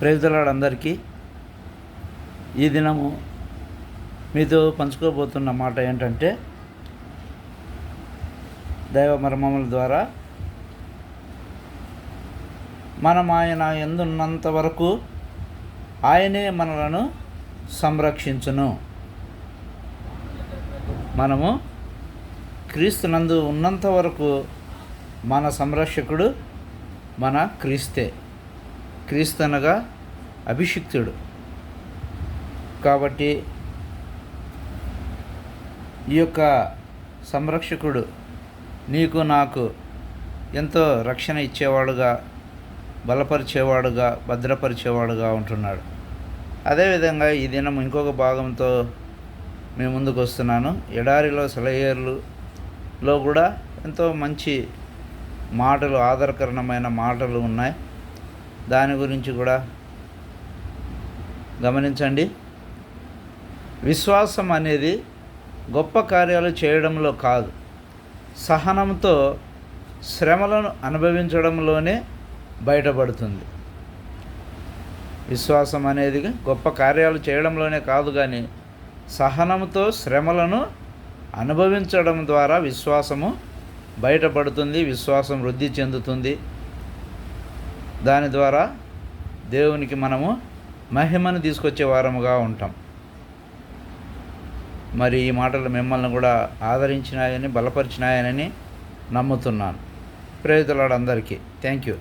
ప్రేరితులాడందరికీ ఈ దినము మీతో పంచుకోబోతున్న మాట ఏంటంటే దైవ మర్మముల ద్వారా మనం ఆయన ఎందున్నంత వరకు ఆయనే మనలను సంరక్షించును. మనము క్రీస్తునందు ఉన్నంత వరకు మన సంరక్షకుడు మన క్రీస్తే. క్రీస్తునగా అభిషిక్తుడు. కాబట్టి ఈ యొక్క సంరక్షకుడు నీకు నాకు ఎంతో రక్షణ ఇచ్చేవాడుగా బలపరిచేవాడుగా భద్రపరిచేవాడుగా ఉంటున్నాడు. అదేవిధంగా ఈ దినం ఇంకొక భాగంతో మేము ముందుకు వస్తున్నాను. ఎడారిలో సెలయేర్లులో కూడా ఎంతో మంచి మాటలు ఆధారకరణమైన మాటలు ఉన్నాయి. దాని గురించి కూడా గమనించండి. విశ్వాసం అనేది గొప్ప కార్యాలు చేయడంలో కాదు. సహనంతో శ్రమలను అనుభవించడంలోనే బయటపడుతుంది. విశ్వాసం అనేది గొప్ప కార్యాలు చేయడంలోనే కాదు కానీ సహనంతో శ్రమలను అనుభవించడం ద్వారా విశ్వాసము బయటపడుతుంది విశ్వాసం వృద్ధి చెందుతుంది. దాని ద్వారా దేవునికి మనము మహిమను తీసుకొచ్చే వారముగా ఉంటాం. మరి ఈ మాటలు మిమ్మల్ని కూడా ఆదరించినాయని బలపరిచినాయని నమ్ముతున్నాను. ప్రేరితులాడందరికీ థ్యాంక్ యూ.